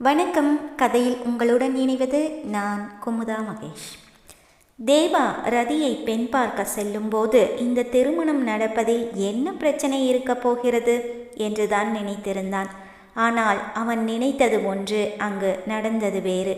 வணக்கம். கதையில் உங்களுடன் இணைவது நான் குமுதா மகேஷ். தேவா ரதியை பெண் பார்க்க செல்லும்போது இந்த திருமணம் நடப்பதில் என்ன பிரச்சனை இருக்கப் போகிறது என்றுதான் நினைத்திருந்தான். ஆனால் அவன் நினைத்தது ஒன்று அங்கு நடந்தது வேறு.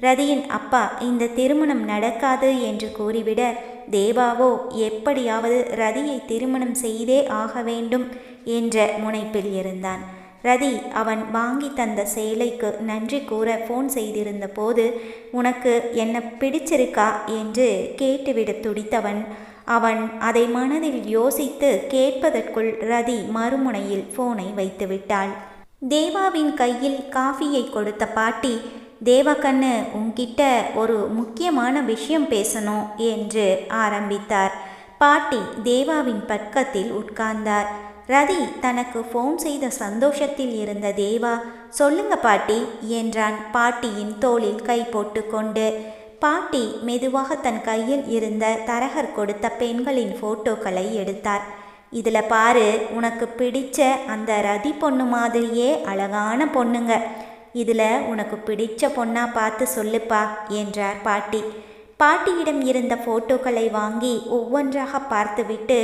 ரதியின் அப்பா இந்த திருமணம் நடக்காது என்று கூறிவிட தேவாவோ எப்படியாவது ரதியை திருமணம் செய்தே ஆக வேண்டும் என்ற முனைப்பில் இருந்தான். ரதி அவன் வாங்கி தந்த சேலைக்கு நன்றி கூற ஃபோன் செய்திருந்த போது உனக்கு என்ன பிடிச்சிருக்கா? என்று கேட்டுவிட துடித்தவன். அவன் அதை மனதில் யோசித்து கேட்பதற்குள் ரதி மறுமுனையில் ஃபோனை வைத்துவிட்டாள். தேவாவின் கையில் காஃபியை கொடுத்த பாட்டி தேவகண்ணு உன்கிட்ட ஒரு முக்கியமான விஷயம் பேசணும் என்று ஆரம்பித்தார். பாட்டி தேவாவின் பக்கத்தில் உட்கார்ந்தார். ரதி தனக்கு ஃபோன் செய்த சந்தோஷத்தில் இருந்த தேவா சொல்லுங்க பாட்டி என்றான் பாட்டியின் தோளில் கை போட்டுக்கொண்டு. பாட்டி மெதுவாக தன் கையில் இருந்த தரகர் கொடுத்த பெண்களின் ஃபோட்டோக்களை எடுத்தார். இதில் பாரு உனக்கு பிடிச்ச அந்த ரதி பொண்ணு மாதிரியே அழகான பொண்ணுங்க. இதில் உனக்கு பிடிச்ச பொண்ணா பார்த்து சொல்லுப்பா என்றார் பாட்டி. பாட்டியிடம் இருந்த போட்டோக்களை வாங்கி ஒவ்வொன்றாக பார்த்துவிட்டு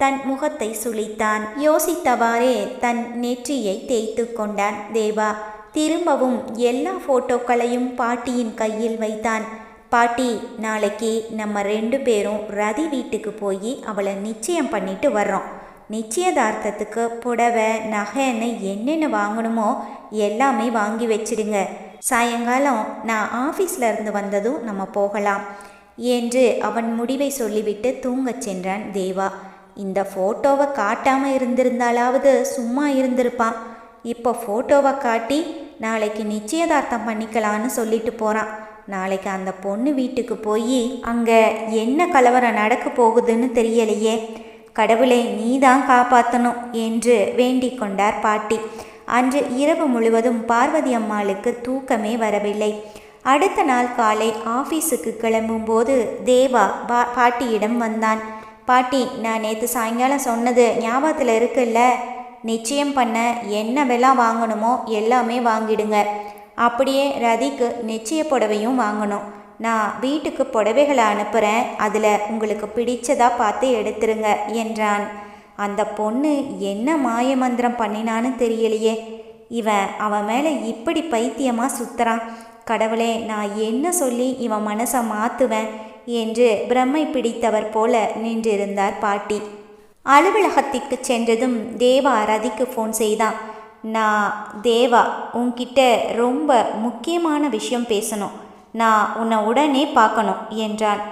தன் முகத்தை சுளித்தான். யோசித்தவாறே தன் நெற்றியை தேய்த்து கொண்டான். தேவா திரும்பவும் எல்லா போட்டோக்களையும் பாட்டியின் கையில் வைத்தான். பாட்டி நாளைக்கு நம்ம ரெண்டு பேரும் ரதி வீட்டுக்கு போய் அவளை நிச்சயம் பண்ணிட்டு வர்றோம். நிச்சயதார்த்தத்துக்கு புடவை நகைன்னு என்னென்ன வாங்கணுமோ எல்லாமே வாங்கி வச்சிடுங்க. சாயங்காலம் நான் ஆஃபீஸில் இருந்து வந்ததும் நம்ம போகலாம் என்று அவன் முடிவை சொல்லிவிட்டு தூங்கச் சென்றான் தேவா. இந்த ஃபோட்டோவை காட்டாமல் இருந்திருந்தாலாவது சும்மா இருந்திருப்பான். இப்போ ஃபோட்டோவை காட்டி நாளைக்கு நிச்சயதார்த்தம் பண்ணிக்கலான்னு சொல்லிட்டு போகிறான் நாளைக்கு அந்த பொண்ணு வீட்டுக்கு போய் அங்கே என்ன கலவரம் நடக்க போகுதுன்னு தெரியலையே. கடவுளை நீதான் காப்பாற்றணும் என்று வேண்டிக் கொண்டார் பாட்டி. அன்று இரவு முழுவதும் பார்வதி அம்மாளுக்கு தூக்கமே வரவில்லை. அடுத்த நாள் காலை ஆஃபீஸுக்கு கிளம்பும்போது தேவா பா பாட்டியிடம் வந்தான். பாட்டி நான் நேற்று சாயங்காலம் சொன்னது ஞாபகத்தில் இருக்குல்ல? நிச்சயம் பண்ண என்ன வெலாம் வாங்கணுமோ எல்லாமே வாங்கிடுங்க. அப்படியே ரதிக்கு நிச்சய புடவையும் வாங்கணும். நான் வீட்டுக்கு புடவைகளை அனுப்புகிறேன் அதில் உங்களுக்கு பிடிச்சதா பார்த்து எடுத்துருங்க என்றான். அந்த பொண்ணு என்ன மாய மந்திரம் பண்ணினான்னு தெரியலையே. இவன் அவன் மேலே இப்படி பைத்தியமாக சுத்துறான் கடவுளே நான் என்ன சொல்லி இவன் மனசை மாற்றுவேன் என்று பிரம்மை பிடித்தவர் போல நின்றிருந்தார் பாட்டி. அலுவலகத்திற்கு சென்றதும் தேவா ரதிக்கு ஃபோன் செய்தான் நான் தேவா உன்கிட்ட ரொம்ப முக்கியமான விஷயம் பேசணும். நான் உன்னை உடனே பார்க்கணும் என்றான்.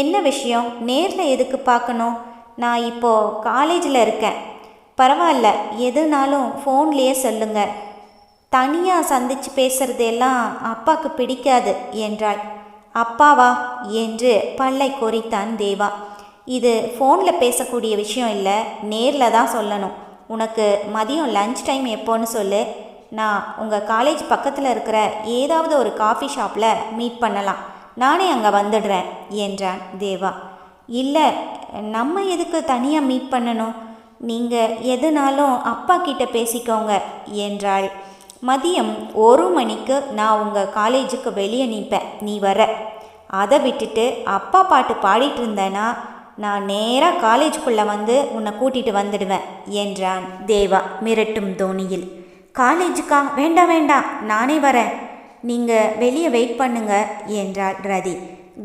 என்ன விஷயம்? நேரில் எதுக்கு பார்க்கணும்? நான் இப்போது காலேஜில் இருக்கேன். பரவாயில்ல எதுனாலும் ஃபோன்லேயே சொல்லுங்கள் தனியாக சந்தித்து பேசுறதெல்லாம் அப்பாவுக்கு பிடிக்காது என்றாள். அப்பாவா? என்று பல்லை கோரித்தான் தேவா. இது ஃபோனில் பேசக்கூடிய விஷயம் இல்லை நேரில் தான் சொல்லணும். உனக்கு மதியம் லஞ்ச் டைம் எப்போன்னு சொல்லு. நான் உங்கள் காலேஜ் பக்கத்தில் இருக்கிற ஏதாவது ஒரு காஃபி ஷாப்பில் மீட் பண்ணலாம். நானே அங்கே வந்துடுறேன் என்றான் தேவா. இல்லை நம்ம எதுக்கு தனியாக மீட் பண்ணணும்? நீங்கள் எதுனாலும் அப்பா கிட்ட பேசிக்கோங்க என்றாள். மதியம் ஒரு மணிக்கு நான் உங்கள் காலேஜுக்கு வெளியே நிற்பேன் நீ வர. அதை விட்டுட்டு அப்பா பாட்டு பாடிட்டு இருந்தேன்னா நான் நேராக காலேஜுக்குள்ளே வந்து உன்னை கூட்டிகிட்டு வந்துடுவேன் என்றான் தேவா மிரட்டும் தோணியில். காலேஜுக்கா? வேண்டாம் வேண்டாம் நானே வரேன். நீங்கள் வெளியே வெயிட் பண்ணுங்க என்றாள் ரதி.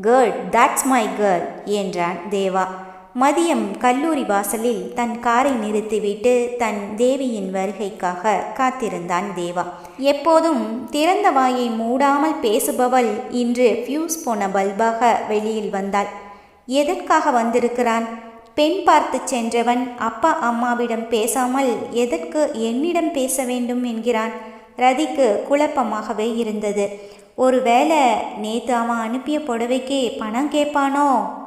கேர்ள் தட்ஸ் மை கேர்ள் என்றான் தேவா. மதியம் கல்லூரி வாசலில் தன் காரை நிறுத்திவிட்டு தன் தேவியின் வருகைக்காக காத்திருந்தான் தேவா. எப்போதும் திறந்த வாயை மூடாமல் பேசுபவள் இன்று ஃபியூஸ் போன பல்பாக வெளியில் வந்தாள். எதற்காக வந்திருக்கிறான்? பெண் பார்த்து சென்றவன் அப்பா அம்மாவிடம் பேசாமல் எதற்கு என்னிடம் பேச வேண்டும்? என்கிறான். ரதிக்கு குழப்பமாகவே இருந்தது. ஒருவேளை நேற்று அவன் அனுப்பிய புடவைக்கு பணம் கேட்பானோ?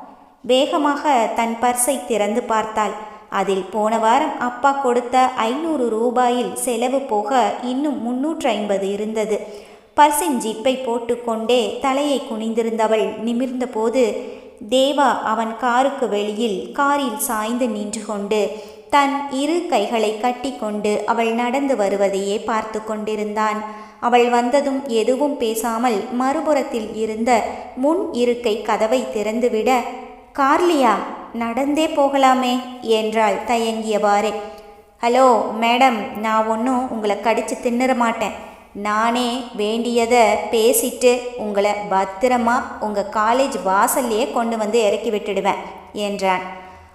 வேகமாக தன் பர்ஸை திறந்து பார்த்தாள். அதில் போன வாரம் அப்பா கொடுத்த ஐநூறு ரூபாயில் செலவு போக இன்னும் முன்னூற்று ஐம்பது இருந்தது. பர்ஸின் ஜிப்பை போட்டுக்கொண்டே தலையை குனிந்திருந்தவள் நிமிர்ந்தபோது தேவா அவன் காருக்கு வெளியில் காரில் சாய்ந்து நின்று கொண்டு தன் இரு கைகளை கட்டிக்கொண்டு அவள் நடந்து வருவதையே பார்த்து கொண்டிருந்தான். அவள் வந்ததும் எதுவும் பேசாமல் மறுபுறத்தில் இருந்த முன் இருக்கை கதவை திறந்துவிட கார்லியா நடந்தே போகலாமே என்றாள் தயங்கியவாறே. ஹலோ மேடம் நான் ஒன்றும் உங்களை கடிச்சு தின்னுற மாட்டேன். நானே வேண்டியதை பேசிட்டு உங்களை பத்திரமா உங்கள் காலேஜ் வாசல்லையே கொண்டு வந்து இறக்கி விட்டுடுவேன் என்றான்.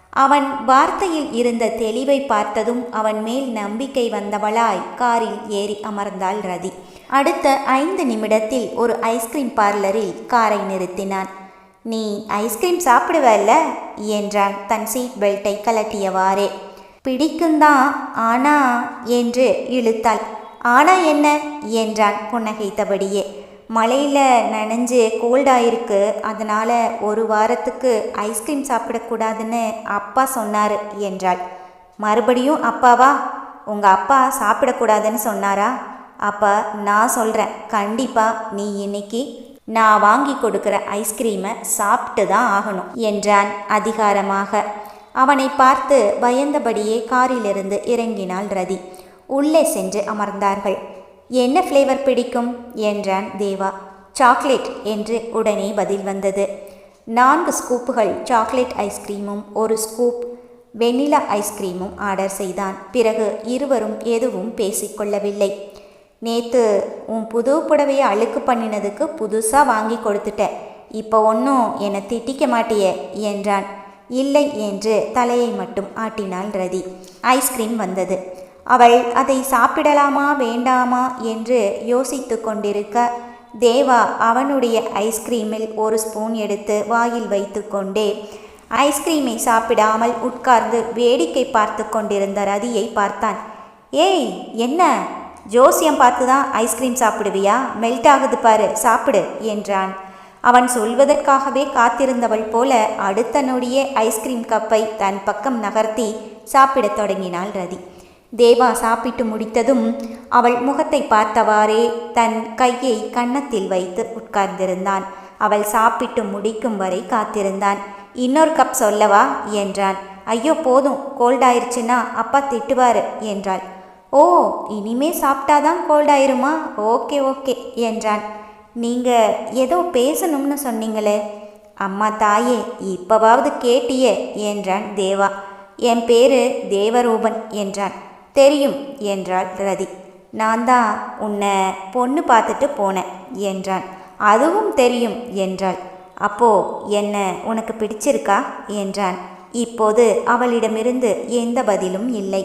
அவன் வார்த்தையில் இருந்த தெளிவை பார்த்ததும் அவன் மேல் நம்பிக்கை வந்தவளாய் காரில் ஏறி அமர்ந்தாள் ரதி. அடுத்த ஐந்து நிமிடத்தில் ஒரு ஐஸ்கிரீம் பார்லரில் காரை நிறுத்தினான். நீ ஐஸ்கிரீம் சாப்பிடுவல்ல? என்றான் தன் சீட் பெல்ட்டை கலட்டியவாறே பிடிக்கும்தான் ஆனா என்று இழுத்தாள். ஆனா என்ன? என்றான் புன்னகைத்தபடியே. மழையில் நனைஞ்சு கோல்டாயிருக்கு அதனால் ஒரு வாரத்துக்கு ஐஸ்கிரீம் சாப்பிடக்கூடாதுன்னு அப்பா சொன்னார் என்றாள். மறுபடியும் அப்பாவா? உங்கள் அப்பா சாப்பிடக்கூடாதுன்னு சொன்னாரா? அப்போ நான் சொல்கிறேன் கண்டிப்பாக நீ இன்னைக்கு நான் வாங்கி கொடுக்குற ஐஸ்கிரீமை சாப்பிட்டு தான் ஆகணும் என்றான் அதிகாரமாக. அவனை பார்த்து பயந்தபடியே காரிலிருந்து இறங்கினாள் ரதி. உள்ளே சென்று அமர்ந்தார்கள். என்ன ஃப்ளேவர் பிடிக்கும்? என்றான் தேவா. சாக்லேட் என்று உடனே பதில் வந்தது. நான்கு ஸ்கூப்புகள் சாக்லேட் ஐஸ்கிரீமும் ஒரு ஸ்கூப் வெண்ணிலா ஐஸ்கிரீமும் ஆர்டர் செய்தான். பிறகு இருவரும் எதுவும் பேசிக்கொள்ளவில்லை. நேற்று உன் புது புடவையை அழுக்கு பண்ணினதுக்கு புதுசாக வாங்கி கொடுத்துட்டேன் இப்போ ஒன்றும் என்னை திட்டிக்க மாட்டியே என்றான். இல்லை என்று தலையை மட்டும் ஆட்டினாள் ரதி. ஐஸ்கிரீம் வந்தது. அவள் அதை சாப்பிடலாமா வேண்டாமா? என்று யோசித்து கொண்டிருக்க தேவா அவனுடைய ஐஸ்கிரீமில் ஒரு ஸ்பூன் எடுத்து வாயில் வைத்துக்கொண்டே ஐஸ்கிரீமை சாப்பிடாமல் உட்கார்ந்து வேடிக்கை பார்த்து கொண்டிருந்த ரதியை பார்த்தான். ஏய் என்ன? ஜோசியம் பார்த்து தான் ஐஸ்கிரீம் சாப்பிடுவியா? மெல்ட் ஆகுது பாரு சாப்பிடு என்றான். அவன் சொல்வதற்காகவே காத்திருந்தவள் போல அடுத்த நொடியே ஐஸ்கிரீம் கப்பை தன் பக்கம் நகர்த்தி சாப்பிடத் தொடங்கினாள் ரதி. தேவா சாப்பிட்டு முடித்ததும் அவள் முகத்தை பார்த்தவாறே தன் கையை கன்னத்தில் வைத்து உட்கார்ந்திருந்தான். அவள் சாப்பிட்டு முடிக்கும் வரை காத்திருந்தான். இன்னொரு கப் சொல்லவா? என்றான். ஐயோ போதும். கோல்டாயிருச்சுன்னா அப்பா திட்டுவாரு என்றாள். ஓ இனிமே சாப்பிட்டாதான் கோல்டாயிருமா ஓகே ஓகே என்றான். நீங்கள் ஏதோ பேசணும்னு சொன்னீங்களே. அம்மா தாயே இப்பவாவது கேட்டியே என்றான் தேவா. என் பேரு தேவரூபன் என்றான். தெரியும் என்றாள் ரதி. நான் தான் உன்னை பொண்ணு பார்த்துட்டு போனேன் என்றான். அதுவும் தெரியும் என்றாள். அப்போ என்ன உனக்கு பிடிச்சிருக்கா? என்றான். இப்போது அவளிடமிருந்து எந்த பதிலும் இல்லை.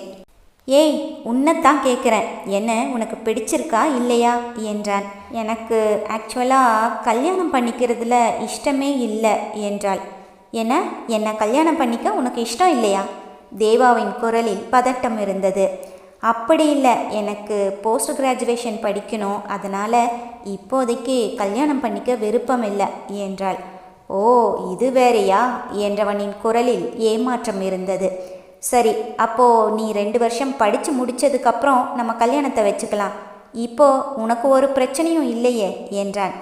ஏய் உன்னைத்தான் கேட்குறேன் என்ன உனக்கு பிடிச்சிருக்கா இல்லையா? என்றான். எனக்கு ஆக்சுவலாக கல்யாணம் பண்ணிக்கிறதுல இஷ்டமே இல்லை என்றாள். என்ன என்னை கல்யாணம் பண்ணிக்க உனக்கு இஷ்டம் இல்லையா? தேவாவின் குரலில் பதட்டம் இருந்தது. அப்படி இல்லை எனக்கு போஸ்ட் கிராஜுவேஷன் படிக்கணும் அதனால் இப்போதைக்கு கல்யாணம் பண்ணிக்க விருப்பம் இல்லை என்றாள். ஓ இது வேறையா? என்றவனின் குரலில் ஏமாற்றம் இருந்தது. சரி அப்போது நீ ரெண்டு வருஷம் படித்து முடித்ததுக்கப்புறம் நம்ம கல்யாணத்தை வச்சுக்கலாம். இப்போ உனக்கு ஒரு பிரச்சனையும் இல்லையே என்றான்.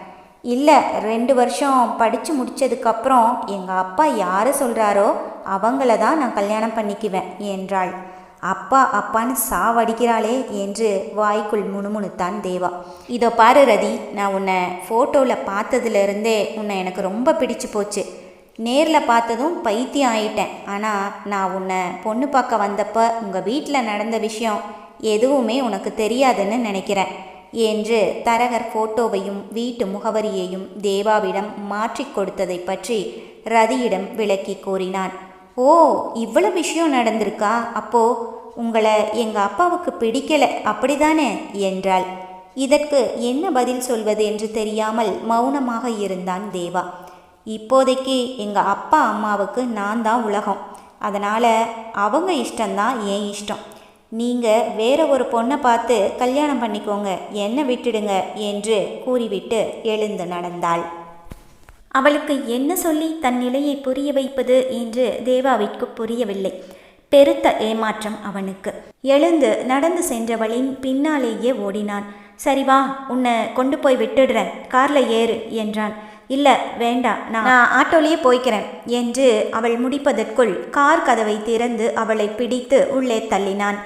இல்லை ரெண்டு வருஷம் படித்து முடித்ததுக்கப்புறம் எங்கள் அப்பா யாரை சொல்கிறாரோ அவங்கள தான் நான் கல்யாணம் பண்ணிக்குவேன் என்றாள். அப்பா அப்பான்னு சாவடிக்கிறாளே என்று வாய்க்குள் முணுமுணுத்தான் தேவா. இதோ பாரு ரதி நான் உன்னை ஃபோட்டோவில் பார்த்ததுலேருந்தே உன்னை எனக்கு ரொம்ப பிடிச்சு போச்சு. நேரில் பார்த்ததும் பைத்தியம் ஆயிட்டேன். ஆனால் நான் உன்னை பொண்ணு பார்க்க வந்தப்போ உங்கள் வீட்டில் நடந்த விஷயம் எதுவுமே உனக்கு தெரியாதுன்னு நினைக்கிறேன் என்று தரகர் ஃபோட்டோவையும் வீட்டு முகவரியையும் தேவாவிடம் மாற்றி கொடுத்ததை பற்றி ரதியிடம் விளக்கி கூறினான். ஓ இவ்வளோ விஷயம் நடந்திருக்கா? அப்போ உங்களை எங்கள் அப்பாவுக்கு பிடிக்கல அப்படிதானே? என்றாள். இதற்கு என்ன பதில் சொல்வது என்று தெரியாமல் மௌனமாக இருந்தான் தேவா. இப்போதைக்கு எங்கள் அப்பா அம்மாவுக்கு நான் தான் உலகம். அதனால் அவங்க இஷ்டம்தான் என் இஷ்டம். நீங்கள் வேற ஒரு பொண்ணை பார்த்து கல்யாணம் பண்ணிக்கோங்க என்னை விட்டுடுங்க என்று கூறிவிட்டு எழுந்து நடந்தாள். அவளுக்கு என்ன சொல்லி தன் நிலையை புரிய வைப்பது என்று தேவாவிற்கு புரியவில்லை. பெருத்த ஏமாற்றம் அவனுக்கு. எழுந்து நடந்து சென்றவளின் பின்னாலேயே ஓடினான். சரி வா உன்னை கொண்டு போய் விட்டுடுறேன். காரில் ஏறு என்றான். இல்லை வேண்டாம் நான் ஆட்டோலேயே போய்க்கிறேன் என்று அவள் முடிப்பதற்குள் கார் கதவை திறந்து அவளை பிடித்து உள்ளே தள்ளினான்.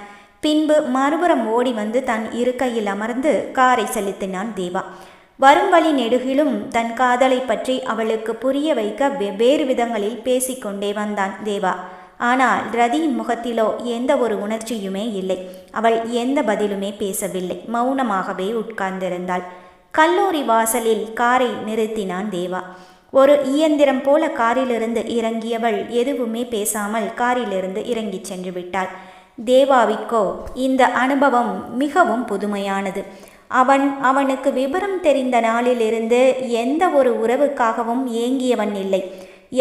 பின்பு மறுபுறம் ஓடி வந்து தன் இருக்கையில் அமர்ந்து காரை செலுத்தினான் தேவா. வரும் வழி நெடுகிலும் தன் காதலை பற்றி அவளுக்கு புரிய வைக்க வெவ்வேறு விதங்களில் பேசிக்கொண்டே வந்தான் தேவா. ஆனால் ரதியின் முகத்திலோ எந்த ஒரு உணர்ச்சியுமே இல்லை. அவள் எந்த பதிலுமே பேசவில்லை. மௌனமாகவே உட்கார்ந்திருந்தாள். கல்லூரி வாசலில் காரை நிறுத்தினான் தேவா. ஒரு இயந்திரம் போல காரிலிருந்து இறங்கியவள் எதுவுமே பேசாமல் காரிலிருந்து இறங்கிச் சென்று விட்டாள். தேவாவிக்கோ இந்த அனுபவம் மிகவும் புதுமையானது. அவன் அவனுக்கு விவரம் தெரிந்த நாளிலிருந்து எந்த ஒரு உறவுக்காகவும் ஏங்கியவன் இல்லை.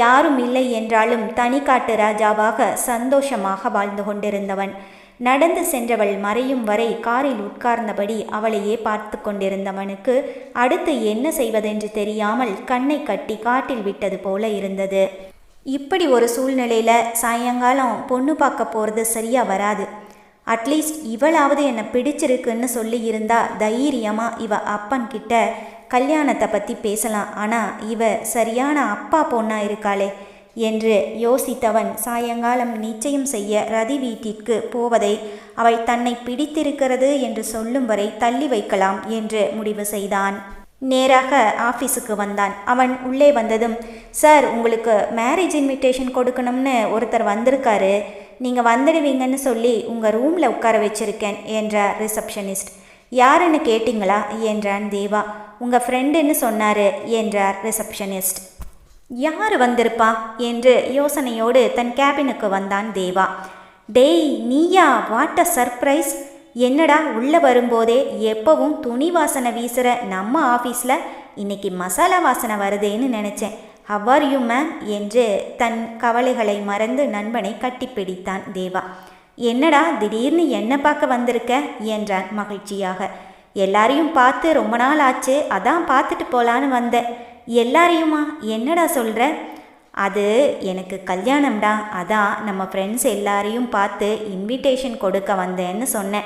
யாரும் இல்லை என்றாலும் தனிக்காட்டு ராஜாவாக சந்தோஷமாக வாழ்ந்து கொண்டிருந்தவன். நடந்து சென்றவள் மறையும் வரை காரில் உட்கார்ந்தபடி அவளையே பார்த்து கொண்டிருந்தவனுக்கு அடுத்து என்ன செய்வதென்று தெரியாமல் கண்ணை கட்டி காட்டில் விட்டது போல இருந்தது. இப்படி ஒரு சூழ்நிலையில சாயங்காலம் பொண்ணு பார்க்க போகிறது சரியா வராது. அட்லீஸ்ட் இவளாவது என்னை பிடிச்சிருக்குன்னு சொல்லி இருந்தா தைரியமா இவ அப்பன் கிட்ட கல்யாணத்தை பற்றி பேசலாம். ஆனால் இவ சரியான அப்பா பொண்ணா இருக்காளே. என்று யோசித்தவன் சாயங்காலம் நிச்சயம் செய்ய ரதி வீட்டிற்கு போவதை அவள் தன்னை பிடித்திருக்கிறது என்று சொல்லும் வரை தள்ளி வைக்கலாம் என்று முடிவு செய்தான். நேராக ஆஃபீஸுக்கு வந்தான். அவன் உள்ளே வந்ததும் சார் உங்களுக்கு மேரேஜ் இன்விடேஷன் கொடுக்கணும்னு ஒருத்தர் வந்திருக்காரு. நீங்கள் வந்துடுவீங்கன்னு சொல்லி உங்கள் ரூமில் உட்கார வச்சிருக்கேன் என்றார் ரிசப்ஷனிஸ்ட் யாருன்னு கேட்டிங்களா? என்றான் தேவா. உங்கள் ஃப்ரெண்டுன்னு சொன்னார் என்றார் ரிசப்ஷனிஸ்ட் யார் வந்திருப்பா? என்று யோசனையோடு தன் கேபினுக்கு வந்தான் தேவா. டேய் நீயா? What a surprise. என்னடா உள்ளே வரும்போதே எப்பவும் துணி வாசனை வீசுகிற நம்ம ஆஃபீஸில் இன்னைக்கு மசாலா வாசனை வருதேன்னு நினச்சேன். ஹவ்வார் யூ மேம் என்று தன் கவலைகளை மறந்து நண்பனை கட்டிப்பிடித்தான் தேவா. என்னடா திடீர்னு என்ன பார்க்க வந்திருக்க? என்றான் மகிழ்ச்சியாக. எல்லாரையும் பார்த்து ரொம்ப நாள் ஆச்சு. அதான் பார்த்துட்டு போலான்னு வந்தேன். எல்லாரையுமா என்னடா சொல்கிற அது எனக்கு கல்யாணம்டா. அதான் நம்ம ஃப்ரெண்ட்ஸ் எல்லாரையும் பார்த்து இன்விடேஷன் கொடுக்க வந்தேன்னு சொன்னேன்.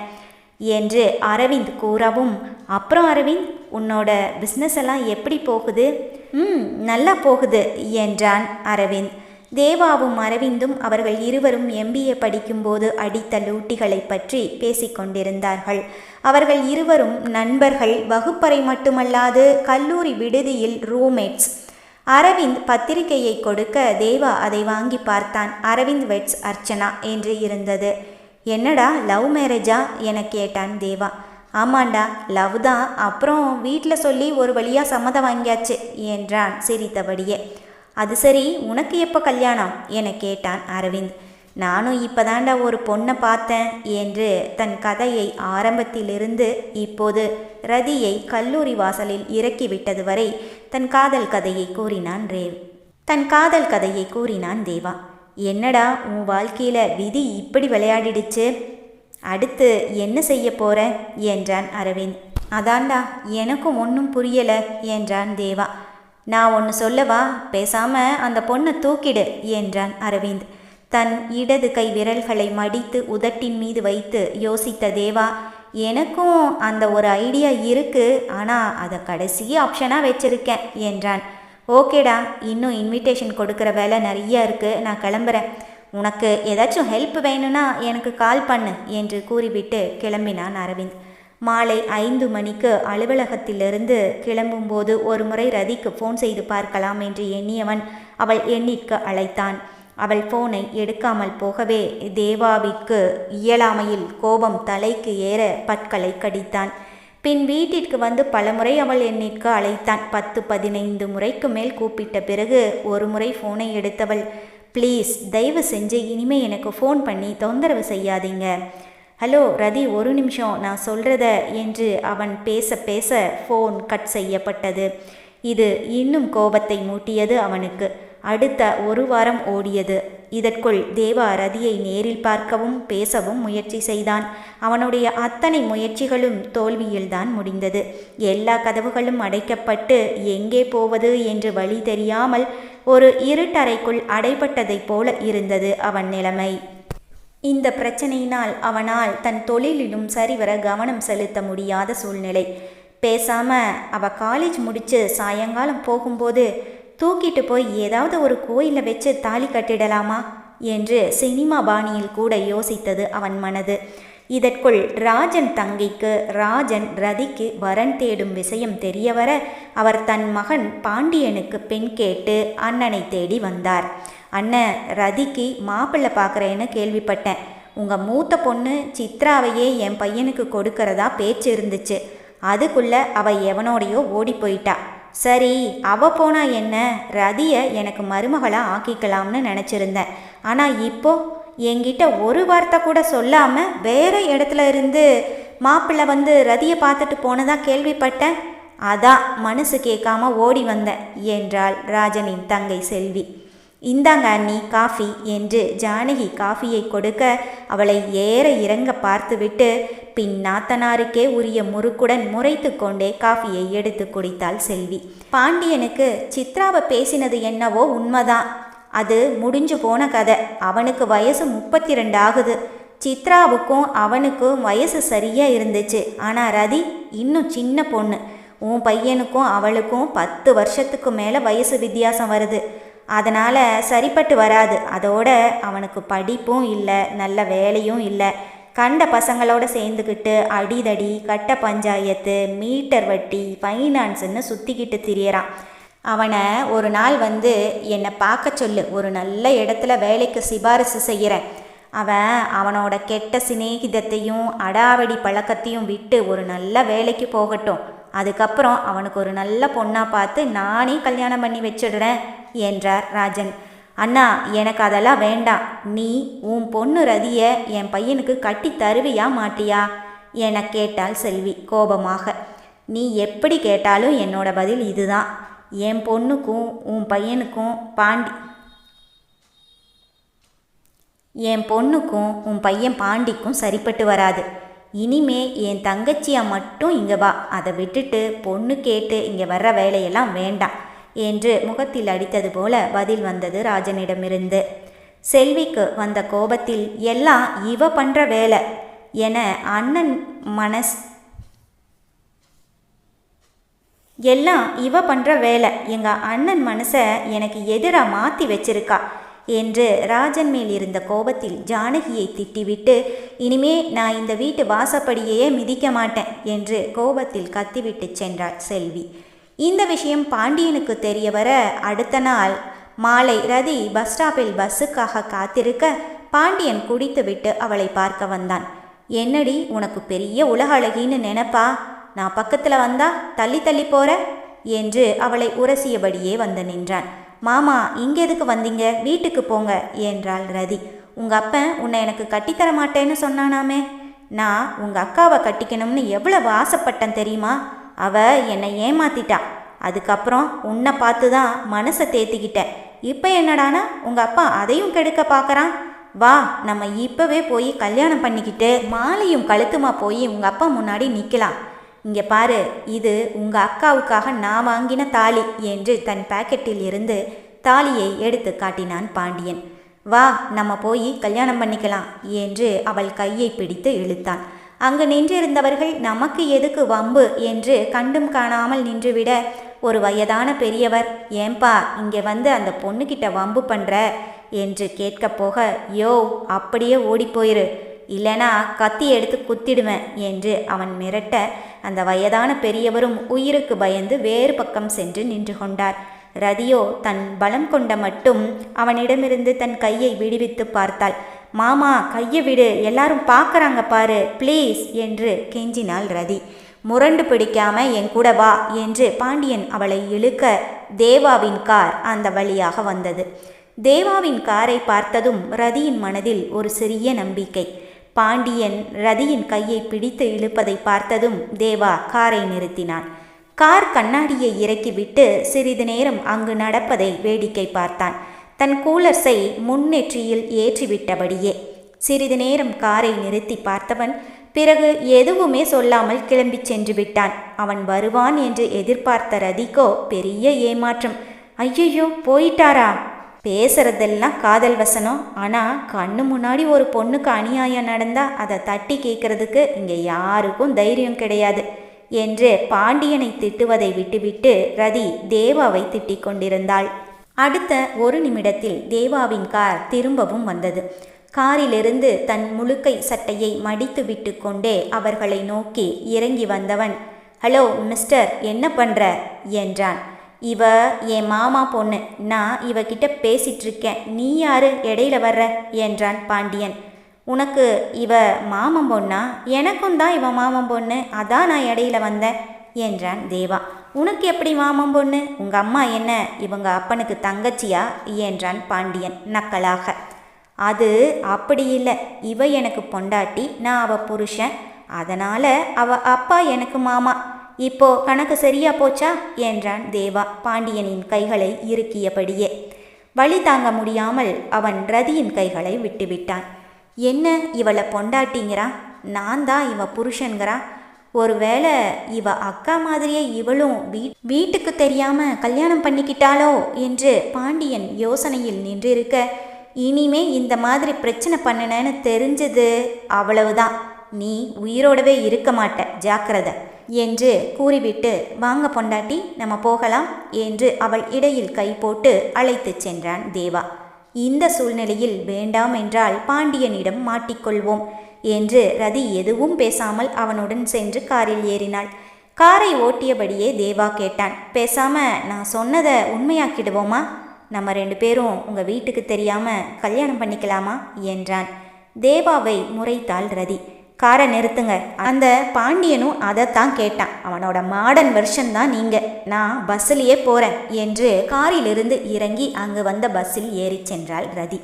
என்று அரவிந்த் கூறவும் அப்புறம் அரவிந்த் உன்னோட பிஸ்னஸ் எல்லாம் எப்படி போகுது? ம் நல்லா போகுது என்றான் அரவிந்த். தேவாவும் அரவிந்தும் அவர்கள் இருவரும் எம்பிஏ படிக்கும்போது அடித்த லூட்டிகளை பற்றி பேசிக்கொண்டிருந்தார்கள். அவர்கள் இருவரும் நண்பர்கள் வகுப்பறை மட்டுமல்லாது கல்லூரி விடுதியில் ரூம்மேட்ஸ் அரவிந்த் பத்திரிகையை கொடுக்க தேவா அதை வாங்கி பார்த்தான். அரவிந்த் வெட்ஸ் அர்ச்சனா என்று இருந்தது. என்னடா லவ் மேரேஜா? என கேட்டான் தேவா. ஆமாண்டா லவ் தான். அப்புறம் வீட்டில் சொல்லி ஒரு வழியாக சம்மதம் வாங்கியாச்சு என்றான் சிரித்தபடியே. அது சரி உனக்கு எப்போ கல்யாணம்? என கேட்டான் அரவிந்த். நானும் இப்போதாண்டா ஒரு பொண்ணை பார்த்தேன் என்று தன் கதையை ஆரம்பத்திலிருந்து இப்போது ரதியை கல்லூரி வாசலில் இறக்கிவிட்டது வரை தன் காதல் கதையை கூறினான் ரேவ் தன் காதல் கதையை கூறினான் தேவா. என்னடா உன் வாழ்க்கையில் விதி இப்படி விளையாடிடுச்சு? அடுத்து என்ன செய்ய போற? என்றான் அரவிந்த். அதாண்டா எனக்கும் ஒன்றும் புரியல என்றான் தேவா. நான் ஒன்று சொல்லவா? பேசாம அந்த பொண்ணை தூக்கிடு என்றான் அரவிந்த். தன் இடது கை விரல்களை மடித்து உதட்டின் மீது வைத்து யோசித்த தேவா எனக்கும் அந்த ஒரு ஐடியா இருக்கு ஆனால் அதை கடைசி ஆப்ஷனாக வச்சிருக்கேன் என்றான். ஓகேடா இன்னும் இன்விடேஷன் கொடுக்குற வேலை நிறைய இருக்குது நான் கிளம்புறேன். உனக்கு ஏதாச்சும் ஹெல்ப் வேணும்னா எனக்கு கால் பண்ணு என்று கூறிவிட்டு கிளம்பினான் அரவிந்த். மாலை ஐந்து மணிக்கு அலுவலகத்திலிருந்து கிளம்பும்போது ஒரு முறை ரதிக்கு ஃபோன் செய்து பார்க்கலாம் என்று எண்ணியவன் அவள் எண்ணிற்கு அழைத்தான். அவள் ஃபோனை எடுக்காமல் போகவே தேவாவிற்கு இயலாமையில் கோபம் தலைக்கு ஏற பற்களை கடித்தான். பின் வீட்டிற்கு வந்து பலமுறை அவள் எண்ணிற்கு அழைத்தான். பத்து பதினைந்து முறைக்கு மேல் கூப்பிட்ட பிறகு ஒரு முறை ஃபோனை எடுத்தவள் ப்ளீஸ் தயவு செஞ்சு இனிமே எனக்கு ஃபோன் பண்ணி தொந்தரவு செய்யாதீங்க. ஹலோ ரதி ஒரு நிமிஷம் நான் சொல்கிறத என்று அவன் பேச பேச ஃபோன் கட் செய்யப்பட்டது. இது இன்னும் கோபத்தை மூட்டியது அவனுக்கு. அடுத்த ஒரு வாரம் ஓடியது. இதற்குள் தேவா ரதியை நேரில் பார்க்கவும் பேசவும் முயற்சி செய்தான். அவனுடைய அத்தனை முயற்சிகளும் தோல்வியில்தான் முடிந்தது. எல்லா கதவுகளும் அடைக்கப்பட்டு எங்கே போவது என்று வழி தெரியாமல் ஒரு இருட்டறைக்குள் அடைபட்டதைப் போல இருந்தது அவன் நிலைமை. இந்த பிரச்சனையினால் அவனால் தன் தொழிலிலும் சரிவர கவனம் செலுத்த முடியாத சூழ்நிலை. பேசாம அவ காலேஜ் முடிச்சு சாயங்காலம் போகும்போது தூக்கிட்டு போய் ஏதாவது ஒரு கோயிலை வச்சு தாலி கட்டிடலாமா? என்று சினிமா பாணியில் கூட யோசித்தது அவன் மனது. இதற்குள் ராஜன் தங்கைக்கு ராஜன் ரதிக்கு வரன் தேடும் விஷயம் தெரியவர அவர் தன் மகன் பாண்டியனுக்கு பெண் கேட்டு அண்ணனை தேடி வந்தார். அண்ணன் ரதிக்கு மாப்பிள்ளை பார்க்குறேன்னு கேள்விப்பட்டேன். உங்கள் மூத்த பொண்ணு சித்ராவையே என் பையனுக்கு கொடுக்கறதா பேச்சு இருந்துச்சு. அதுக்குள்ளே அவள் எவனோடையோ ஓடி போயிட்டா. சரி அவ போனா என்ன? ரதியை எனக்கு மருமகளாக ஆக்கிக்கலாம்னு நினச்சிருந்தேன். ஆனால் இப்போ என்கிட்ட ஒரு வார்த்தை கூட சொல்லாமல் வேற இடத்துல இருந்து மாப்பிள்ளை வந்து ரதியை பார்த்துட்டு போனதாக கேள்விப்பட்டேன். அதான் மனசு கேட்காம ஓடி வந்தேன் என்றாள் ராஜனின் தங்கை செல்வி. இந்தாங்க அண்ணி காஃபி. என்று ஜானகி காஃபியை கொடுக்க அவளை ஏற இறங்க பார்த்துவிட்டு பின் நாத்தனாருக்கே உரிய முறுக்குடன் முறைத்து கொண்டே காஃபியை எடுத்து குடித்தாள் செல்வி. பாண்டியனுக்கு சித்ராவை பேசினது என்னவோ உண்மைதான். அது முடிஞ்சு போன கதை. அவனுக்கு வயசு முப்பத்தி ரெண்டு ஆகுது. சித்ராவுக்கும் அவனுக்கும் வயசு சரியாக இருந்துச்சு. ஆனால் ரதி இன்னும் சின்ன பொண்ணு. உன் பையனுக்கும் அவளுக்கும் பத்து வருஷத்துக்கு மேலே வயசு வித்தியாசம் வருது. அதனால் சரிப்பட்டு வராது. அதோட அவனுக்கு படிப்பும் இல்லை நல்ல வேலையும் இல்லை. கண்ட பசங்களோட சேர்ந்துக்கிட்டு அடிதடி கட்ட பஞ்சாயத்து மீட்டர் வட்டி ஃபைனான்ஸுன்னு சுற்றிக்கிட்டு திரியறான். அவனை ஒரு நாள் வந்து என்னை பார்க்க சொல்லு ஒரு நல்ல இடத்துல வேலைக்கு சிபாரிசு செய்கிறேன் அவன் அவனோட கெட்ட சிநேகிதத்தையும் அடாவடி பழக்கத்தையும் விட்டு ஒரு நல்ல வேலைக்கு போகட்டும். அதுக்கப்புறம் அவனுக்கு ஒரு நல்ல பொண்ணாக பார்த்து நானே கல்யாணம் பண்ணி வச்சிடுறேன் என்றார் ராஜன். அண்ணா எனக்கு அதெல்லாம் வேண்டாம். நீ உன் பொண்ணு ரதிய என் பையனுக்கு கட்டி தருவியா மாட்டியா? என கேட்டாள் செல்வி கோபமாக. நீ எப்படி கேட்டாலும் என்னோட பதில் இதுதான். என் பொண்ணுக்கும் உன் பையனுக்கும் பாண்டி என் பொண்ணுக்கும் உன் பையன் பாண்டிக்கும் சரிப்பட்டு வராது. இனிமே என் தங்கச்சியா மட்டும் இங்கே வா. அதை விட்டுட்டு பொண்ணு கேட்டு இங்கே வர்ற வேலையெல்லாம் வேண்டாம் என்று முகத்தில் அடித்தது போல பதில் வந்தது ராஜனிடமிருந்து. செல்விக்கு வந்த கோபத்தில் எல்லாம் இவ பண்ற வேலை என அண்ணன் மனஸ் எல்லாம் இவ பண்ற வேலை. எங்க அண்ணன் மனசை எனக்கு எதிராக மாற்றி வச்சிருக்கா. என்று ராஜன் மேல் இருந்த கோபத்தில் ஜானகியை திட்டிவிட்டு இனிமே நான் இந்த வீட்டு வாசப்படியையே மிதிக்க மாட்டேன் என்று கோபத்தில் கத்திவிட்டு சென்றாள் செல்வி. இந்த விஷயம் பாண்டியனுக்கு தெரிய வர அடுத்த நாள் மாலை ரதி பஸ் ஸ்டாப்பில் பஸ்ஸுக்காக காத்திருக்க பாண்டியன் குடித்துவிட்டு அவளை பார்க்க வந்தான். என்னடி உனக்கு பெரிய உலக அழகின்னு நினப்பா? நான் பக்கத்தில் வந்தா தள்ளி தள்ளி போற? என்று அவளை உரசியபடியே வந்து நின்றான். மாமா இங்கே எதுக்கு வந்தீங்க? வீட்டுக்கு போங்க என்றாள் ரதி. உங்கள் அப்பன் உன்னை எனக்கு கட்டித்தர மாட்டேன்னு சொன்னானாமே. நான் உங்கள் அக்காவை கட்டிக்கணும்னு எவ்வளவு ஆசைப்பட்டேன் தெரியுமா? அவ என்னை ஏமாத்திட்டா. அதுக்கப்புறம் உன்னை பார்த்து தான் மனசை தேத்திக்கிட்டேன். இப்போ என்னடானா? உங்கள் அப்பா அதையும் கெடுக்க பார்க்குறான் வா நம்ம இப்போவே போய் கல்யாணம் பண்ணிக்கிட்டு மாலையும் கழுத்துமா போய் உங்கள் அப்பா முன்னாடி நிற்கலாம் இங்கே பாரு இது உங்கள் அக்காவுக்காக நான் வாங்கின தாலி என்று தன் பாக்கெட்டில் இருந்து தாலியை எடுத்து காட்டினான் பாண்டியன். வா நம்ம போய் கல்யாணம் பண்ணிக்கலாம் என்று அவள் கையை பிடித்து இழுத்தான். அங்கு நின்றிருந்தவர்கள் நமக்கு எதுக்கு வம்பு? என்று கண்டும் காணாமல் நின்றுவிட ஒரு வயதான பெரியவர் ஏன்பா இங்கே வந்து அந்த பொண்ணுக்கிட்ட வம்பு பண்ணுற என்று கேட்க போக யோ அப்படியே ஓடி போயிரு. இல்லைனா கத்தி எடுத்து குத்திடுவேன் என்று அவன் மிரட்ட அந்த வயதான பெரியவரும் உயிருக்கு பயந்து வேறு பக்கம் சென்று நின்று கொண்டார். ரதியோ தன் பலம் கொண்ட மட்டும் அவனிடமிருந்து தன் கையை விடுவித்து பார்த்தாள். மாமா கையை விடு. எல்லாரும் பார்க்கறாங்க பாரு. ப்ளீஸ் என்று கெஞ்சினாள் ரதி. முரண்டு பிடிக்காம என் கூட வா என்று பாண்டியன் அவளை இழுக்க தேவாவின் கார் அந்த வழியாக வந்தது. தேவாவின் காரை பார்த்ததும் ரதியின் மனதில் ஒரு சிறிய நம்பிக்கை. பாண்டியன் ரதியின் கையை பிடித்து இழுப்பதை பார்த்ததும் தேவா காரை நிறுத்தினான். கார் கண்ணாடியை இறக்கிவிட்டு சிறிது நேரம் அங்கு நடப்பதை வேடிக்கை பார்த்தான். தன் கூலர்ஸை முன்னெற்றியில் ஏற்றிவிட்டபடியே. சிறிது நேரம் காரை நிறுத்தி பார்த்தவன் பிறகு எதுவுமே சொல்லாமல் கிளம்பி சென்று விட்டான். அவன் வருவான் என்று எதிர்பார்த்த ரதிக்கோ பெரிய ஏமாற்றம். ஐயையோ போயிட்டாரா? பேசுறதெல்லாம் காதல் வசனம். ஆனால் கண்ணு முன்னாடி ஒரு பொண்ணுக்கு அநியாயம் நடந்தால் அதை தட்டி கேட்கறதுக்கு இங்கே யாருக்கும் தைரியம் கிடையாது. என்று பாண்டியனை திட்டுவதை விட்டுவிட்டு ரதி தேவாவை திட்டிக் கொண்டிருந்தாள். அடுத்த ஒரு நிமிடத்தில் தேவாவின் கார் திரும்பவும் வந்தது. காரிலிருந்து தன் முழுக்கை சட்டையை மடித்து விட்டு கொண்டே அவர்களை நோக்கி இறங்கி வந்தவன் ஹலோ மிஸ்டர் என்ன பண்ற? என்றான். இவ என் மாமா பொண்ணு நான் இவகிட்ட பேசிகிட்ருக்கேன் நீ யாரு? இடையில வர்ற? என்றான் பாண்டியன். உனக்கு இவ மாமன் பொண்ணா? எனக்கும் தான் இவ மாமன் பொண்ணு. அதான் நான் இடையில வந்தேன் என்றான் தேவா. உனக்கு எப்படி மாமன் பொண்ணு? உங்க அம்மா என்ன? இவங்க அப்பனுக்கு தங்கச்சியா? என்றான் பாண்டியன் நக்கலாக. அது அப்படி இல்லை. இவ எனக்கு பொண்டாட்டி நான் அவ புருஷன். அதனால அவ அப்பா எனக்கு மாமா. இப்போ கணக்கு சரியா போச்சா? என்றான் தேவா பாண்டியனின் கைகளை இறுக்கியபடியே. வழி தாங்க முடியாமல் அவன் ரதியின் கைகளை விட்டுவிட்டான். என்ன இவளை பொண்டாட்டிங்கிறான் நான் தான் இவ புருஷன்கிறா? ஒருவேளை இவ அக்கா மாதிரியே இவளும் வீ வீட்டுக்கு தெரியாம கல்யாணம் பண்ணிக்கிட்டாளோ என்று பாண்டியன் யோசனையில் நின்றிருக்க இனிமே இந்த மாதிரி பிரச்சனை பண்ணினேன்னு தெரிஞ்சது அவ்வளவுதான். நீ உயிரோடவே இருக்க மாட்ட. ஜாக்கிரதை. என்று கூறிவிட்டு வாங்க பொண்டாட்டி நம்ம போகலாம் என்று அவள் இடையில் கை போட்டு அழைத்துச் சென்றான் தேவா. இந்த சூழ்நிலையில் வேண்டாம் என்றால் பாண்டியனிடம் மாட்டிக்கொள்வோம் என்று ரதி எதுவும் பேசாமல் அவனுடன் சென்று காரில் ஏறினாள். காரை ஓட்டியபடியே தேவா கேட்டான் பேசாம நான் சொன்னதை உண்மையாக்கிடுவோமா? நம்ம ரெண்டு பேரும் உங்க வீட்டுக்கு தெரியாம கல்யாணம் பண்ணிக்கலாமா? என்றான். தேவாவை முறைத்தாள் ரதி. காரை நிறுத்துங்க. அந்த பாண்டியனும் அதைத்தான் கேட்டான். அவனோட மாடர்ன் வெர்ஷன் தான் நீங்க. நான் பஸ்ஸிலேயே போறேன் என்று காரிலிருந்து இறங்கி அங்கு வந்த பஸ்ஸில் ஏறிச் சென்றாள் ரதி.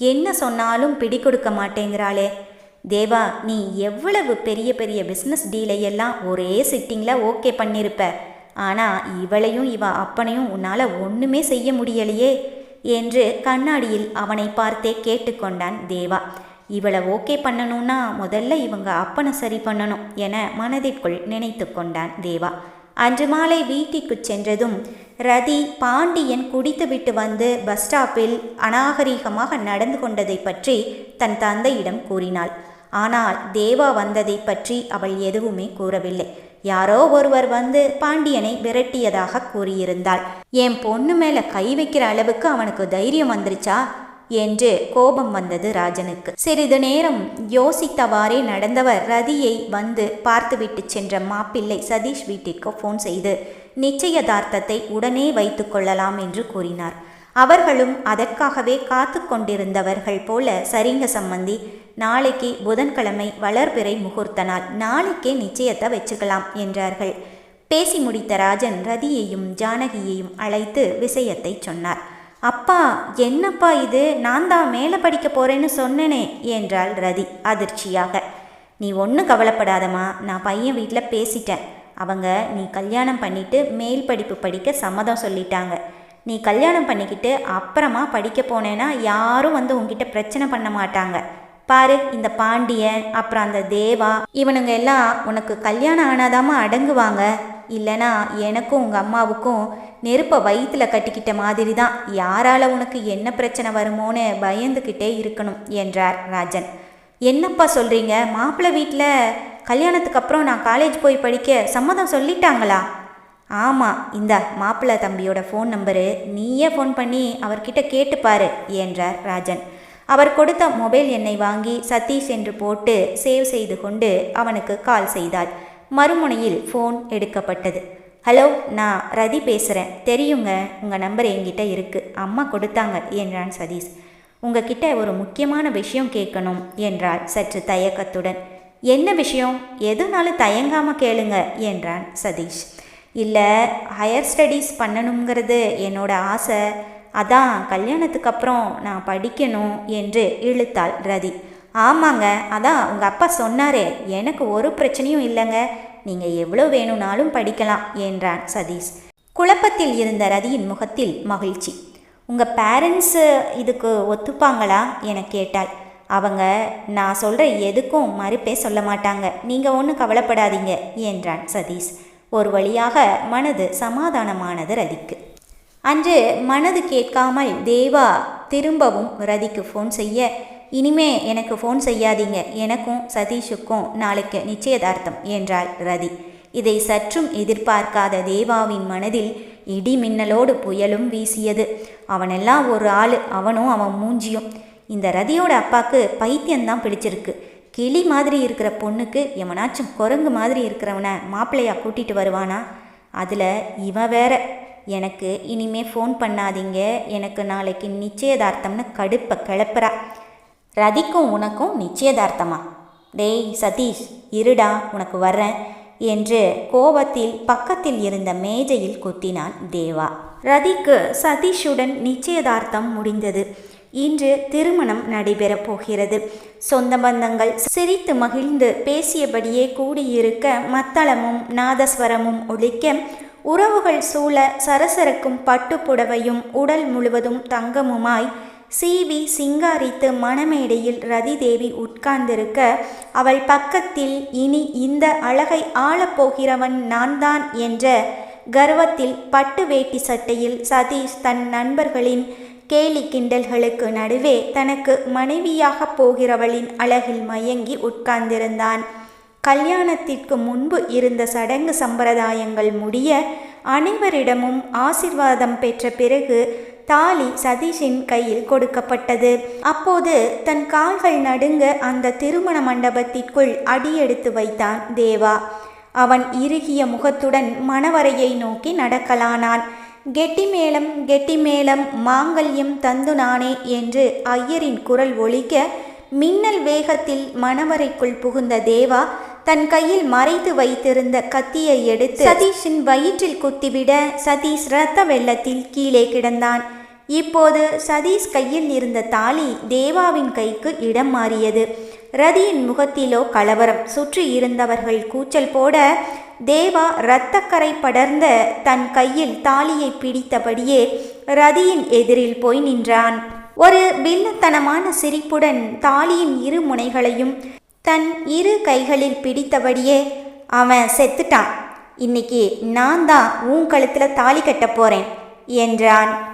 என்ன சொன்னாலும் பிடி கொடுக்க மாட்டேங்கிறாளே. தேவா நீ எவ்வளவு பெரிய பெரிய பிஸ்னஸ் டீலை எல்லாம் ஒரே சிட்டிங்கில் ஓகே பண்ணியிருப்ப ஆனால் இவளையும் இவ அப்பனையும் உன்னால் ஒன்றுமே செய்ய முடியலையே என்று கண்ணாடியில் அவனை பார்த்தே கேட்டுக்கொண்டான் தேவா. இவளை ஓகே பண்ணணும்னா முதல்ல இவங்க அப்பனை சரி பண்ணணும் என மனதிற்குள் நினைத்து கொண்டான் தேவா. அன்று மாலை வீட்டிற்கு சென்றதும் ரதி பாண்டியன் குடித்துவிட்டு வந்து பஸ் ஸ்டாப்பில் அநாகரீகமாக நடந்து கொண்டதை பற்றி தன் தந்தையிடம் கூறினாள். ஆனால் தேவா வந்ததை பற்றி அவள் எதுவுமே கூறவில்லை. யாரோ ஒருவர் வந்து பாண்டியனை விரட்டியதாக கூறியிருந்தாள். என் பொண்ணு மேல கை வைக்கிற அளவுக்கு அவனுக்கு தைரியம் வந்துருச்சா? என்று கோபம் வந்தது ராஜனுக்கு. சிறிது நேரம் யோசித்தவாறே நடந்தவர் ரதியை வந்து பார்த்துவிட்டு சென்ற மாப்பிள்ளை சதீஷ் வீட்டிற்கு ஃபோன் செய்து நிச்சயதார்த்தத்தை உடனே வைத்து கொள்ளலாம் என்று கூறினார். அவர்களும் அதற்காகவே காத்து கொண்டிருந்தவர்கள் போல சரிங்க சம்மந்தி நாளைக்கு புதன்கிழமை வளர்பிறை முகூர்த்த நாள் நாளைக்கே நிச்சயத்தை வச்சுக்கலாம் என்றார்கள். பேசி முடித்த ராஜன் ரதியையும் ஜானகியையும் அழைத்து விஷயத்தை சொன்னார். அப்பா என்னப்பா இது? நான் தான் மேலே படிக்க போறேன்னு சொன்னேனே என்றாள் ரதி அதிர்ச்சியாக. நீ ஒன்றும் கவலைப்படாதம்மா நான் பையன் வீட்டில் பேசிட்டேன். அவங்க நீ கல்யாணம் பண்ணிட்டு மேல் படிப்பு படிக்க சம்மதம் சொல்லிட்டாங்க. நீ கல்யாணம் பண்ணிக்கிட்டு அப்புறமா படிக்க போனேன்னா யாரும் வந்து உங்ககிட்ட பிரச்சனை பண்ண மாட்டாங்க. பாரு இந்த பாண்டியன் அப்புறம் அந்த தேவா இவனுங்க எல்லாம் உனக்கு கல்யாணம் ஆனாதாம்மா அடங்குவாங்க. இல்லைனா எனக்கும் உங்கள் அம்மாவுக்கும் நெருப்பை வயிற்றில் கட்டிக்கிட்ட மாதிரி தான் யாரால உனக்கு என்ன பிரச்சனை வருமோன்னு பயந்துக்கிட்டே இருக்கணும் என்றார் ராஜன். என்னப்பா சொல்கிறீங்க மாப்பிள்ளை வீட்டில் கல்யாணத்துக்கு அப்புறம் நான் காலேஜ் போய் படிக்க சம்மதம் சொல்லிட்டாங்களா? ஆமாம் இந்த மாப்பிள்ளை தம்பியோட ஃபோன் நம்பரு நீயே ஃபோன் பண்ணி அவர்கிட்ட கேட்டுப்பாரு என்றார் ராஜன். அவர் கொடுத்த மொபைல் எண்ணை வாங்கி சதீஷ் என்று போட்டு சேவ் செய்து கொண்டு அவனுக்கு கால் செய்தாள். மறுமுனையில் ஃபோன் எடுக்கப்பட்டது. ஹலோ நான் ரதி பேசுகிறேன் தெரியுங்க உங்கள் நம்பர் என்கிட்ட இருக்குது அம்மா கொடுத்தாங்க என்றான் சதீஷ். உங்ககிட்ட ஒரு முக்கியமான விஷயம் கேட்கணும் என்றாள் சற்று தயக்கத்துடன். என்ன விஷயம்? எதுனாலும் தயங்காமல் கேளுங்க என்றான் சதீஷ். இல்லை ஹையர் ஸ்டடீஸ் பண்ணணுங்கிறது என்னோட ஆசை. அதான் கல்யாணத்துக்கு அப்புறம் நான் படிக்கணும் என்று இழுத்தாள் ரதி. ஆமாங்க அதான் உங்கள் அப்பா சொன்னாரே. எனக்கு ஒரு பிரச்சனையும் இல்லைங்க. நீங்கள் எவ்வளோ வேணும்னாலும் படிக்கலாம் என்றான் சதீஷ். குழப்பத்தில் இருந்த ரதியின் முகத்தில் மகிழ்ச்சி. உங்கள் பேரண்ட்ஸு இதுக்கு ஒத்துப்பாங்களா? என கேட்டாள். அவங்க நான் சொல்கிற எதுக்கும் மறுப்பே சொல்ல மாட்டாங்க. நீங்கள் ஒன்றும் கவலைப்படாதீங்க என்றான் சதீஷ். ஒரு வழியாக மனது சமாதானமானது ரதிக்கு. அன்று மனது கேட்காமல் தேவா திரும்பவும் ரதிக்கு ஃபோன் செய்ய இனிமே எனக்கு ஃபோன் செய்யாதீங்க. எனக்கும் சதீஷுக்கும் நாளைக்கு நிச்சயதார்த்தம் என்றாள் ரதி. இதை சற்றும் எதிர்பார்க்காத தேவாவின் மனதில் இடி மின்னலோடு புயலும் வீசியது. அவனெல்லாம் ஒரு ஆள் அவனும் அவன் மூஞ்சியும். இந்த ரதியோட அப்பாக்கு பைத்தியம்தான் பிடிச்சிருக்கு. கிளி மாதிரி இருக்கிற பொண்ணுக்கு எவனாச்சும் குரங்கு மாதிரி இருக்கிறவனை மாப்பிள்ளையா கூட்டிட்டு வருவானா? அதில் இவன் வேற. எனக்கு இனிமே ஃபோன் பண்ணாதீங்க. எனக்கு நாளைக்கு நிச்சயதார்த்தம்னு கடுப்பை கிளப்புறா. ரதிக்கும் உனக்கும் நிச்சயதார்த்தமா? டேய் சதீஷ் இருடா உனக்கு வர்றேன் என்று கோபத்தில் பக்கத்தில் இருந்த மேஜையில் குத்தினான் தேவா. ரதிக்கு சதீஷுடன் நிச்சயதார்த்தம் முடிந்தது. இன்று திருமணம் நடைபெறப் போகிறது. சொந்த பந்தங்கள் சிரித்து மகிழ்ந்து பேசியபடியே கூடியிருக்க மத்தளமும் நாதஸ்வரமும் ஒலிக்க உறவுகள் சூழ சரசரக்கும் பட்டுப்புடவையும் உடல் முழுவதும் தங்கமுமாய் சீவி சிங்காரித்து மணமேடையில் ரதிதேவி உட்கார்ந்திருக்க அவள் பக்கத்தில் இனி இந்த அழகை ஆளப்போகிறவன் நான்தான் என்ற கர்வத்தில் பட்டு வேட்டி சட்டையில் சதீஷ் தன் நண்பர்களின் கேலி கிண்டல்களுக்கு நடுவே தனக்கு மனைவியாக போகிறவளின் அழகில் மயங்கி உட்கார்ந்திருந்தான். கல்யாணத்திற்கு முன்பு இருந்த சடங்கு சம்பிரதாயங்கள் முடிய அனைவரிடமும் ஆசிர்வாதம் பெற்ற பிறகு தாலி சதீஷின் கையில் கொடுக்கப்பட்டது. அப்போது தன் கால்கள் நடுங்க அந்த திருமண மண்டபத்திற்குள் அடியெடுத்து வைத்தான் தேவா. அவன் இறுகிய முகத்துடன் மணவரையை நோக்கி நடக்கலானான். கெட்டி மேளம் கெட்டி மேளம் மாங்கல்யம் தந்து நானே என்று ஐயரின் குரல் ஒழிக்க மின்னல் வேகத்தில் மணவரைக்குள் புகுந்த தேவா தன் கையில் மறைத்து வைத்திருந்த கத்தியை எடுத்து சதீஷின் வயிற்றில் குத்திவிட சதீஷ் இரத்த வெள்ளத்தில் கீழே கிடந்தான். இப்போது சதீஷ் கையில் இருந்த தாலி தேவாவின் கைக்கு இடம் மாறியது. ரதியின் முகத்திலோ கலவரம். சுற்றி இருந்தவர்கள் கூச்சல் போட தேவா இரத்தக்கரை படர்ந்த தன் கையில் தாலியை பிடித்தபடியே ரதியின் எதிரில் போய் நின்றான். ஒரு வில்லத்தனமான சிரிப்புடன் தாலியின் இரு முனைகளையும் தன் இரு கைகளில் பிடித்தபடியே அவன் செத்துட்டான். இன்னைக்கு நான் தான் உன் கழுத்தில் தாலி கட்ட போறேன் என்றான்.